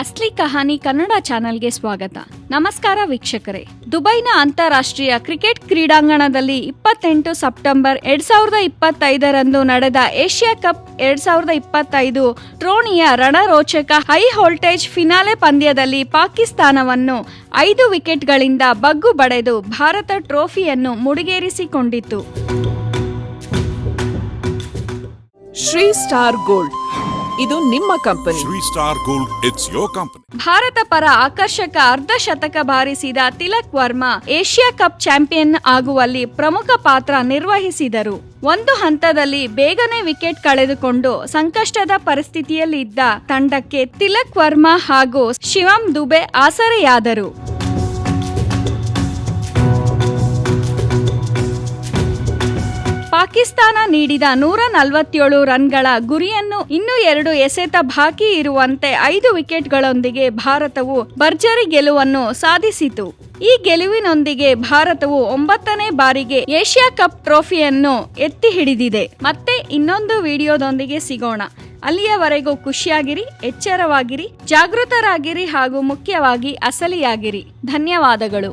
ಅಸ್ಲಿ ಕಹಾನಿ ಕನ್ನಡ ಚಾನೆಲ್ಗೆ ಸ್ವಾಗತ. ನಮಸ್ಕಾರ ವೀಕ್ಷಕರೇ. ದುಬೈನ ಅಂತಾರಾಷ್ಟ್ರೀಯ ಕ್ರಿಕೆಟ್ ಕ್ರೀಡಾಂಗಣದಲ್ಲಿ ಇಪ್ಪತ್ತೆಂಟು ಸೆಪ್ಟೆಂಬರ್ ಎರಡ್ ಸಾವಿರದ ಇಪ್ಪತ್ತೈದರಂದು ನಡೆದ ಏಷ್ಯಾ ಕಪ್ ಎರಡ್ ಸಾವಿರದ ಇಪ್ಪತ್ತೈದು ಟ್ರೋಣಿಯ ರಣರೋಚಕ ಹೈ ವೋಲ್ಟೇಜ್ ಫಿನಾಲೆ ಪಂದ್ಯದಲ್ಲಿ ಪಾಕಿಸ್ತಾನವನ್ನು ಐದು ವಿಕೆಟ್ಗಳಿಂದ ಬಗ್ಗು ಬಡೆದು ಭಾರತ ಟ್ರೋಫಿಯನ್ನು ಮುಡಿಗೇರಿಸಿಕೊಂಡಿತು ಶ್ರೀ ಸ್ಟಾರ್ ಗೋಲ್ಡ್. ಇದು ನಿಮ್ಮ company Shri star gold it's your company Bharat ಪರ ಆಕರ್ಷಕ ಅರ್ಧ ಶತಕ ಬಾರಿಸಿದ Tilak Varma Asia cup champion ಆಗುವಲ್ಲಿ ಪ್ರಮುಖ ಪಾತ್ರ ನಿರ್ವಹಿಸಿದರು. ಒಂದು ಹಂತದಲ್ಲಿ ಬೇಗನೆ ವಿಕೆಟ್ ಕಳೆದುಕೊಂಡು ಸಂಕಷ್ಟದ ಪರಿಸ್ಥಿತಿಯಲ್ಲಿದ್ದ ತಂಡಕ್ಕೆ ತಿಲಕ್ ವರ್ಮಾ ಹಾಗೂ ಶಿವಂ ದುಬೆ ಆಸರೆಯಾದರು. ಪಾಕಿಸ್ತಾನ ನೀಡಿದ ನೂರ ನಲವತ್ತೇಳು ರನ್ಗಳ ಗುರಿಯನ್ನು ಇನ್ನೂ ಎರಡು ಎಸೆತ ಬಾಕಿ ಇರುವಂತೆ ಐದು ವಿಕೆಟ್ಗಳೊಂದಿಗೆ ಭಾರತವು ಭರ್ಜರಿ ಗೆಲುವನ್ನು ಸಾಧಿಸಿತು. ಈ ಗೆಲುವಿನೊಂದಿಗೆ ಭಾರತವು ಒಂಬತ್ತನೇ ಬಾರಿಗೆ ಏಷ್ಯಾ ಕಪ್ ಟ್ರೋಫಿಯನ್ನು ಎತ್ತಿ ಹಿಡಿದಿದೆ. ಮತ್ತೆ ಇನ್ನೊಂದು ವಿಡಿಯೋದೊಂದಿಗೆ ಸಿಗೋಣ. ಅಲ್ಲಿಯವರೆಗೂ ಖುಷಿಯಾಗಿರಿ, ಎಚ್ಚರವಾಗಿರಿ, ಜಾಗೃತರಾಗಿರಿ ಹಾಗೂ ಮುಖ್ಯವಾಗಿ ಅಸಲಿಯಾಗಿರಿ. ಧನ್ಯವಾದಗಳು.